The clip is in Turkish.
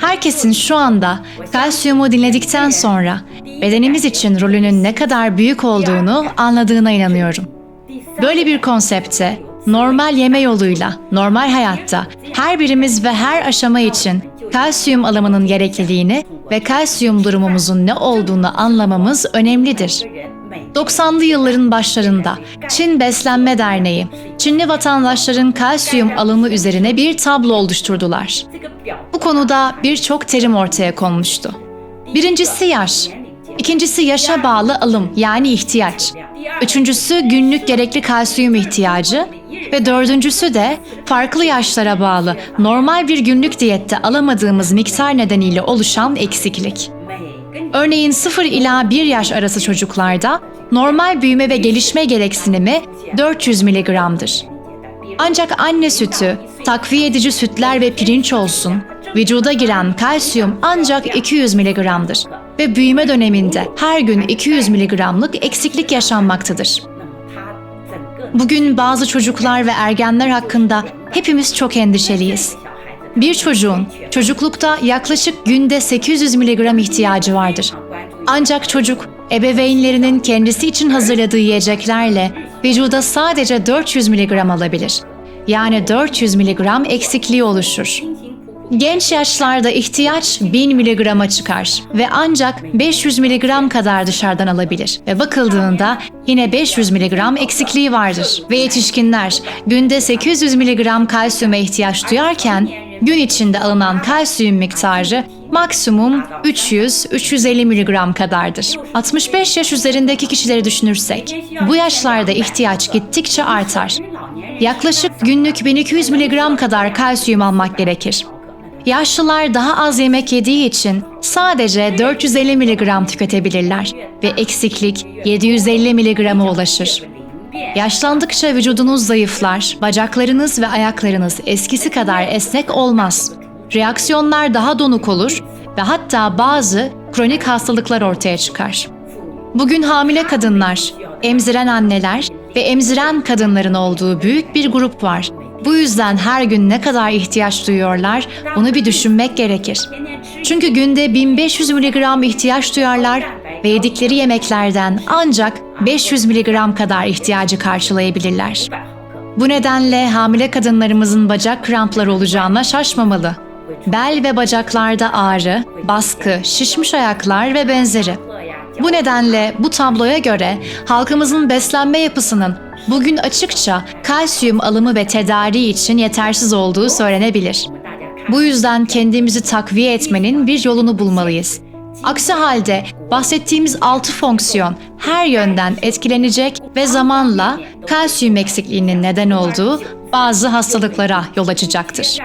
Herkesin şu anda kalsiyumu dinledikten sonra bedenimiz için rolünün ne kadar büyük olduğunu anladığına inanıyorum. Böyle bir konsepte normal yeme yoluyla, normal hayatta her birimiz ve her aşama için kalsiyum alımının gerekliliğini ve kalsiyum durumumuzun ne olduğunu anlamamız önemlidir. 90'lı yılların başlarında Çin Beslenme Derneği, Çinli vatandaşların kalsiyum alımı üzerine bir tablo oluşturdular. Bu konuda birçok terim ortaya konmuştu. Birincisi yaş, ikincisi yaşa bağlı alım yani ihtiyaç, üçüncüsü günlük gerekli kalsiyum ihtiyacı ve dördüncüsü de farklı yaşlara bağlı normal bir günlük diyette alamadığımız miktar nedeniyle oluşan eksiklik. Örneğin 0 ila 1 yaş arası çocuklarda normal büyüme ve gelişme gereksinimi 400 mg'dır. Ancak anne sütü, takviye edici sütler ve pirinç olsun, vücuda giren kalsiyum ancak 200 mg'dır ve büyüme döneminde her gün 200 mg'lık eksiklik yaşanmaktadır. Bugün bazı çocuklar ve ergenler hakkında hepimiz çok endişeliyiz. Bir çocuğun çocuklukta yaklaşık günde 800 miligram ihtiyacı vardır. Ancak çocuk ebeveynlerinin kendisi için hazırladığı yiyeceklerle vücuda sadece 400 miligram alabilir. Yani 400 miligram eksikliği oluşur. Genç yaşlarda ihtiyaç 1000 miligrama çıkar ve ancak 500 miligram kadar dışarıdan alabilir ve bakıldığında yine 500 miligram eksikliği vardır. Ve yetişkinler günde 800 miligram kalsiyuma ihtiyaç duyarken gün içinde alınan kalsiyum miktarı maksimum 300-350 mg kadardır. 65 yaş üzerindeki kişileri düşünürsek, bu yaşlarda ihtiyaç gittikçe artar. Yaklaşık günlük 1200 mg kadar kalsiyum almak gerekir. Yaşlılar daha az yemek yediği için sadece 450 mg tüketebilirler ve eksiklik 750 mg'a ulaşır. Yaşlandıkça vücudunuz zayıflar, bacaklarınız ve ayaklarınız eskisi kadar esnek olmaz. Reaksiyonlar daha donuk olur ve hatta bazı kronik hastalıklar ortaya çıkar. Bugün hamile kadınlar, emziren anneler ve emziren kadınların olduğu büyük bir grup var. Bu yüzden her gün ne kadar ihtiyaç duyuyorlar bunu bir düşünmek gerekir. Çünkü günde 1500 mg ihtiyaç duyarlar ve yedikleri yemeklerden ancak 500 mg kadar ihtiyacı karşılayabilirler. Bu nedenle hamile kadınlarımızın bacak krampları olacağına şaşmamalı. Bel ve bacaklarda ağrı, baskı, şişmiş ayaklar ve benzeri. Bu nedenle bu tabloya göre halkımızın beslenme yapısının bugün açıkça kalsiyum alımı ve tedariği için yetersiz olduğu söylenebilir. Bu yüzden kendimizi takviye etmenin bir yolunu bulmalıyız. Aksi halde bahsettiğimiz 6 fonksiyon her yönden etkilenecek ve zamanla kalsiyum eksikliğinin neden olduğu bazı hastalıklara yol açacaktır.